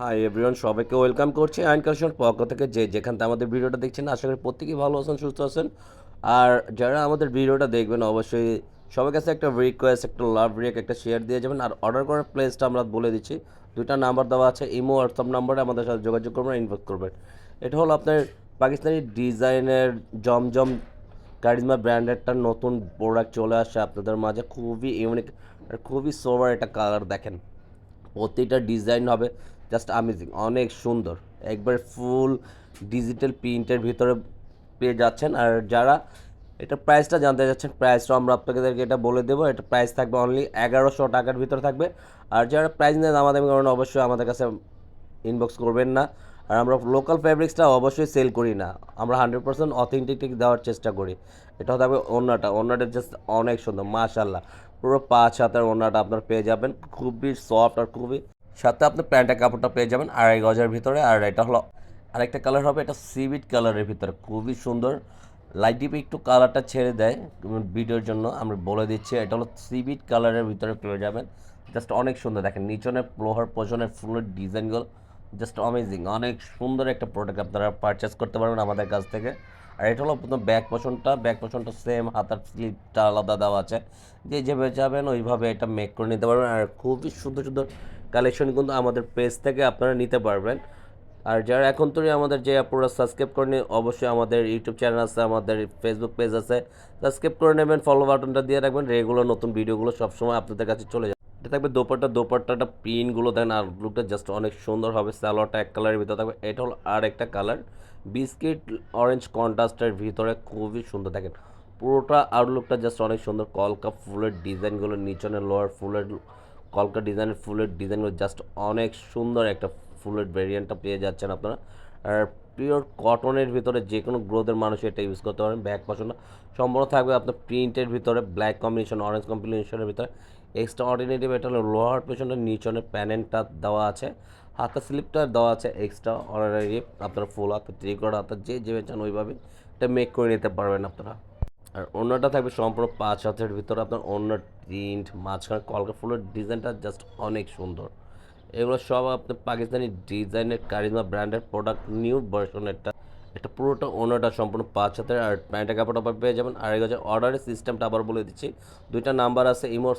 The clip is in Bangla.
হাই এভরিওয়ান সবাইকে ওয়েলকাম করছি আইন কালেকশন পক্ষ থেকে। যে যেখান থেকে আমাদের ভিডিওটা দেখছেন, আশা করি প্রত্যেকেই ভালো আছেন, সুস্থ আছেন। আর যারা আমাদের ভিডিওটা দেখবেন, অবশ্যই সবার কাছে একটা রিকোয়েস্ট একটা লাভ রিয়েক একটা শেয়ার দিয়ে যাবেন। আর অর্ডার করার প্লেসটা আমরা বলে দিচ্ছি। দুইটা নাম্বার দেওয়া আছে ইমো হোয়াটসঅ্যাপ নাম্বারে আমাদের সাথে যোগাযোগ করবেন ইনবক্স করবেন। এটা হলো আপনার পাকিস্তানি ডিজাইনের জমজম কারিজমা ব্র্যান্ডেরটা নতুন প্রোডাক্ট চলে আসে আপনাদের মাঝে। খুবই ইউনিক আর খুবই সোভার একটা কালার দেখেন। প্রতিটা ডিজাইন হবে। জাস্ট আমেজিং অনেক সুন্দর। একবার ফুল ডিজিটাল প্রিন্টের ভিতরে পেয়ে যাচ্ছেন। আর যারা এটা প্রাইসটা জানতে যাচ্ছেন প্রাইসটা আমরা আপনাদেরকে এটা বলে দেবো। এটা প্রাইস থাকবে অনলি এগারোশো টাকার ভিতরে থাকবে। আর যারা প্রাইস নিয়ে আমাদের কারণে অবশ্যই আমাদের কাছে ইনবক্স করবেন না। আর আমরা লোকাল ফ্যাব্রিক্সটা অবশ্যই সেল করি না। আমরা হান্ড্রেড পার্সেন্ট অথেন্টিক দেওয়ার চেষ্টা করি। এটা থাকবে অন্যটা অন্যটা জাস্ট অনেক সুন্দর মাশাল্লাহ পুরো পাঁচ হাতের ওড়নাটা আপনার পেয়ে যাবেন। খুবই সফট আর খুবই সাথে আপনি প্যান্টের কাপড়টা পেয়ে যাবেন আড়াই গজের ভিতরে। আর এটা হলো আরেকটা কালার হবে, এটা সিভিট কালারের ভিতরে। খুবই সুন্দর। লাইট ডিপে একটু কালারটা ছেড়ে দেয় ভিডিওর জন্য। আমরা বলে দিচ্ছি, এটা হলো সিভিট কালারের ভিতরে পেয়ে যাবেন। জাস্ট অনেক সুন্দর। দেখেন, নিচনের লোহার পোষণের ফুলের ডিজাইনগুলো জাস্ট অমেজিং অনেক সুন্দর একটা প্রোডাক্ট আপনারা পারচেস করতে পারবেন আমাদের কাছ থেকে। আর এটা হলো প্রথম ব্যাক পোষণটা ব্যাক পোষণটা সেম হাতার স্লিপটা আলাদা দেওয়া আছে। যে যেভাবে যাবেন ওইভাবে এটা মেক করে নিতে পারবেন। আর খুবই সুন্দর সুন্দর কালেকশন কিন্তু আমাদের পেজ থেকে আপনারা নিতে পারবেন। আর যারা এখন তৈরি আমাদের যে আপনারা সাবস্ক্রাইব করেনি অবশ্যই আমাদের ইউটিউব চ্যানেল আছে, আমাদের ফেসবুক পেজ আছে। সাবস্ক্রাইব করে নেবেন ফলো বাটনটা দিয়ে রাখবেন রেগুলার নতুন ভিডিওগুলো সবসময় আপনাদের কাছে চলে যাবে এটা থাকবে দোপাট্টা, দোপাট্টাটা দেন, আর লুকটা জাস্ট অনেক সুন্দর হবে স্যালোয়ারটা এক কালারের ভিতরে থাকবে। এটা হলো আর একটা কালার বিস্কিট অরেঞ্জ কন্ট্রাস্টের ভিতরে খুবই সুন্দর দেখেন। পুরোটা আউটলুকটা জাস্ট অনেক সুন্দর, কলকা ফুলের ডিজাইনগুলো নিচনের লোয়ার ফুলের কলকা ডিজাইনের ফুলের ডিজাইনগুলো জাস্ট অনেক সুন্দর একটা ফুলের ভেরিয়েন্টটা পেয়ে যাচ্ছেন আপনারা। আর পিওর কটনের ভিতরে যে কোনো গ্রোথের মানুষ এটা ইউজ করতে পারেন ব্যাক পছন্দ সম্পূর্ণ থাকবে আপনার প্রিন্টের ভিতরে ব্ল্যাক কম্বিনেশন অরেঞ্জ কম্বিনেশনের ভিতরে। এক্সট্রা অর্ডিনেটিভ এটা হলো লোহার পেছনে নিচনের প্যানেলটা দেওয়া আছে। হাতের স্লিপটা দেওয়া আছে এক্সট্রা অর্ডিনারি আপনার ফুল হাতে কোয়ার্টার হাতে, যে যেভাবে চান ওইভাবে এটা মেক করে নিতে পারবেন আপনারা। আর অন্যটা থাকবে সম্পূর্ণ পাঁচ হাতের ভিতরে আপনার অন্য প্রিন্ট মাঝখানে কলকা ফুলের ডিজাইনটা জাস্ট অনেক সুন্দর। এগুলো সব আপনার পাকিস্তানি ডিজাইনের কারিজমা ব্র্যান্ডের প্রোডাক্ট নিউ ভার্সনেরটা এটা পুরোটা অন্যটা সম্পূর্ণ পাঁচ হাতের আর প্যান্টের কাপড়টা পেয়ে যাবেন। আর অর্ডারের সিস্টেমটা আবার বলে দিচ্ছি, দুইটা নাম্বার আছে, ইমোর